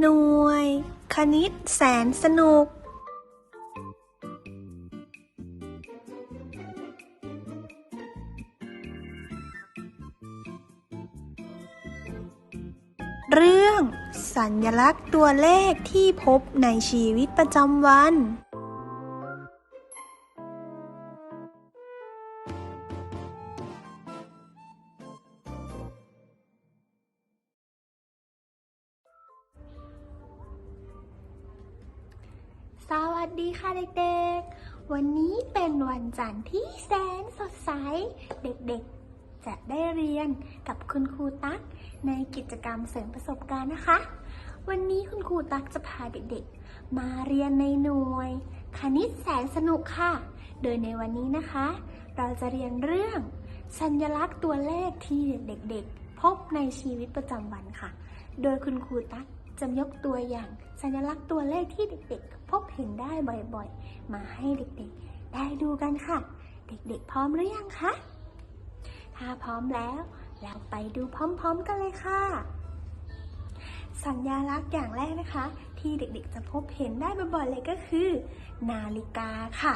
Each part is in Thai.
หน่วย คณิตแสนสนุก เรื่อง สัญลักษณ์ตัวเลขที่พบในชีวิตประจำวัน สวัสดีค่ะเด็กๆ วันนี้เป็นวันจันทร์ที่แสนสดใส เด็กๆ จะได้เรียนกับคุณครูตั๊กในกิจกรรมเสริมประสบการณ์นะคะ วันนี้คุณครูตั๊กจะพาเด็กๆ มาเรียนในหน่วย คณิตแสนสนุกค่ะ โดยในวันนี้นะคะ เราจะเรียนเรื่อง สัญลักษณ์ตัวเลขที่เด็กๆ พบในชีวิตประจำวันค่ะ โดยคุณครูตั๊ก จะยกตัวอย่างสัญลักษณ์ตัวเลขที่เด็กๆ พบเห็นได้บ่อยๆ มาให้เด็กๆ ได้ดูกันค่ะ เด็กๆ พร้อมหรือยังคะ ถ้าพร้อมแล้วเราไปดูพร้อมๆกันเลยค่ะ สัญลักษณ์อย่างแรกนะคะ ที่เด็กๆ จะพบเห็นได้บ่อยๆ เลยก็คือ นาฬิกาค่ะ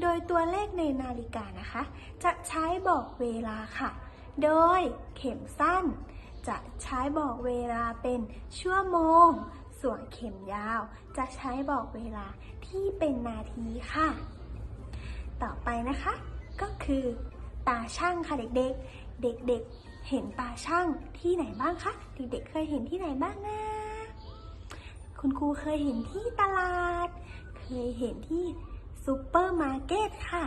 โดยตัวเลขในนาฬิกานะคะ จะใช้บอกเวลาค่ะ โดยเข็มสั้น จะใช้บอกเวลาเป็นชั่วโมง ส่วนเข็มยาว จะใช้บอกเวลาที่เป็นนาทีค่ะ ต่อไปนะคะ ก็คือ ตาช่างค่ะเด็กๆ เด็กๆ เห็นตาช่างที่ไหนบ้างคะ เด็กๆ เคยเห็นที่ไหนบ้างนะ คุณครูเคยเห็นที่ตลาด เคยเห็นที่ซูเปอร์มาร์เก็ตค่ะ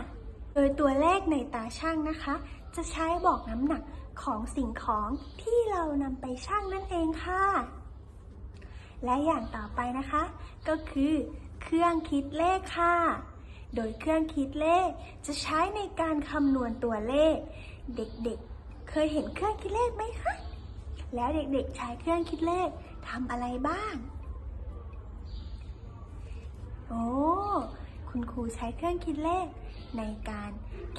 โดยตัวเลขในตาช่างนะคะ จะใช้บอกน้ำหนัก ของสิ่งของที่เรานำไปชั่งนั่นเองค่ะ และอย่างต่อไปนะคะ ก็คือเครื่องคิดเลขค่ะ โดยเครื่องคิดเลขจะใช้ในการคำนวณตัวเลข เด็กๆ เคยเห็นเครื่องคิดเลขไหมคะ แล้วเด็กๆใช้เครื่องคิดเลขทำอะไรบ้าง โอ้คุณครูใช้เครื่องคิดเลข ในการ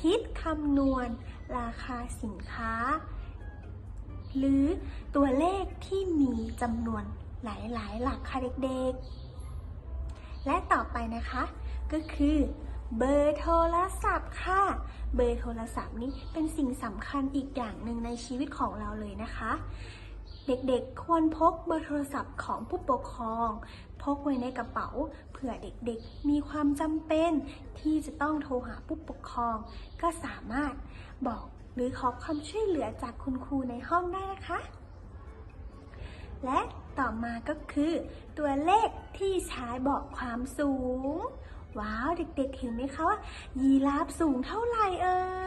คิดคำนวณ ราคาสินค้า หรือตัวเลขที่มีจำนวนหลายๆ หลักค่ะเด็กๆ และต่อไปนะคะ ก็คือเบอร์โทรศัพท์ค่ะ เบอร์โทรศัพท์นี้เป็นสิ่งสำคัญอีกอย่างหนึ่งในชีวิตของเราเลยนะคะ เด็กๆ ควรพกเบอร์โทรศัพท์ของผู้ปกครอง พกไว้ในกระเป๋า เผื่อเด็กๆ มีความจำเป็น ที่จะต้องโทรหาผู้ปกครอง ก็สามารถบอกหรือขอความช่วยเหลือจากคุณครูในห้องได้นะคะ และต่อมาก็คือ ตัวเลขที่ใช้บอกความสูง ว้าว เด็กๆเห็นไหมคะว่ายีราฟสูงเท่าไหร่เอ่ย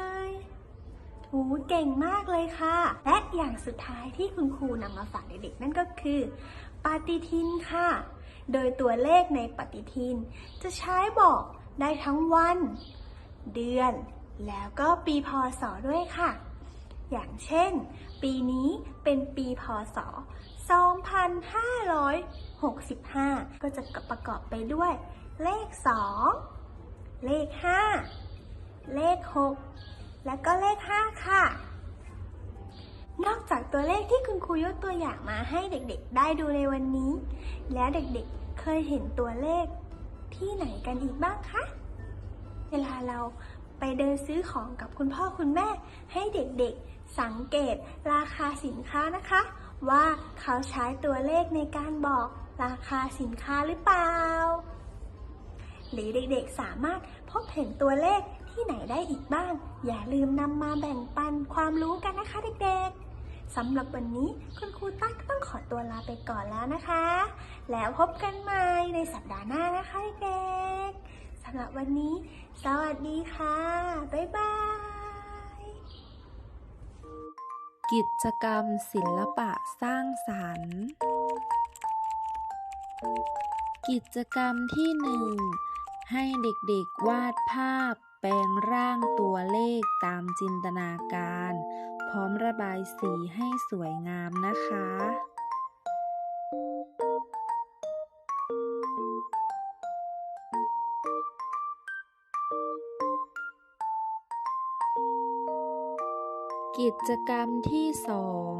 โอ้เก่งมากเลยค่ะ และอย่างสุดท้ายที่คุณครูนำมาฝากเด็กๆนั่นก็คือ ปฏิทินค่ะ โดยตัวเลขในปฏิทิน จะใช้บอกได้ทั้งวัน เดือน แล้วก็ปีพศด้วยค่ะ อย่างเช่น ปีนี้เป็นปีพศ 2565 ก็จะประกอบไปด้วย เลข 2 เลข 5 เลข 6 และก็เลข 5 ค่ะ นอกจากตัวเลขที่คุณครูยกตัวอย่างมาให้เด็กๆ ได้ดูในวันนี้ แล้วเด็กๆเคยเห็นตัวเลขที่ไหนกันอีกบ้างคะ เวลาเราไปเดินซื้อของกับคุณพ่อคุณแม่ ให้เด็กๆสังเกตราคาสินค้านะคะ ว่าเขาใช้ตัวเลขในการบอกราคาสินค้าหรือเปล่า หรือเด็กๆสามารถพบเห็นตัวเลขที่ไหนได้อีกบ้าง อย่าลืมนำมาแบ่งปันความรู้กันนะคะเด็กๆสำหรับวันนี้คุณครูตั๊กต้องขอตัวลาไปก่อนแล้วนะคะ แล้วพบกันใหม่ในสัปดาห์หน้านะคะเด็กๆสำหรับวันนี้ สวัสดีค่ะ บ๊ายบาย กิจกรรมศิลปะสร้างสรรค์กิจกรรมที่หนึ่ง ให้เด็กๆวาดภาพ แปลงร่างตัวเลขตามจินตนาการ พร้อมระบายสีให้สวยงามนะคะกิจกรรมที่สอง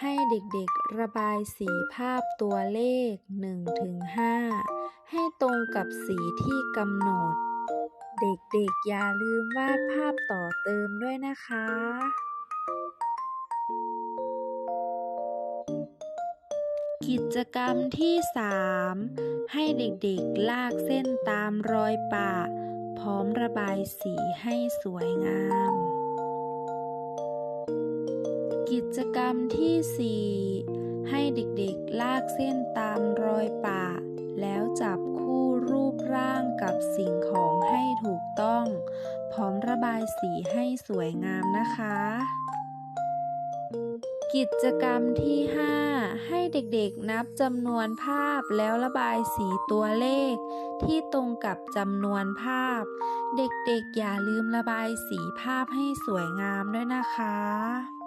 ให้เด็กๆระบายสีภาพตัวเลข 1-5ให้ ตรงกับสีที่กำหนด เด็กๆอย่าลืมวาดภาพต่อเติมด้วยนะคะกิจกรรมที่ 3 ให้เด็กๆลากเส้นตามรอยปะ พร้อมระบายสีให้สวยงาม กิจกรรมที่ 4 ให้เด็กๆลากเส้นตามรอยปะ แล้วจับค รูปร่างกับสิ่งของให้ถูกต้อง พร้อมระบายสีให้สวยงามนะคะ กิจกรรมที่ 5 ให้เด็กๆนับจำนวนภาพแล้วระบายสีตัวเลข ที่ตรงกับจำนวนภาพ เด็กๆอย่าลืมระบายสีภาพให้สวยงามด้วยนะคะ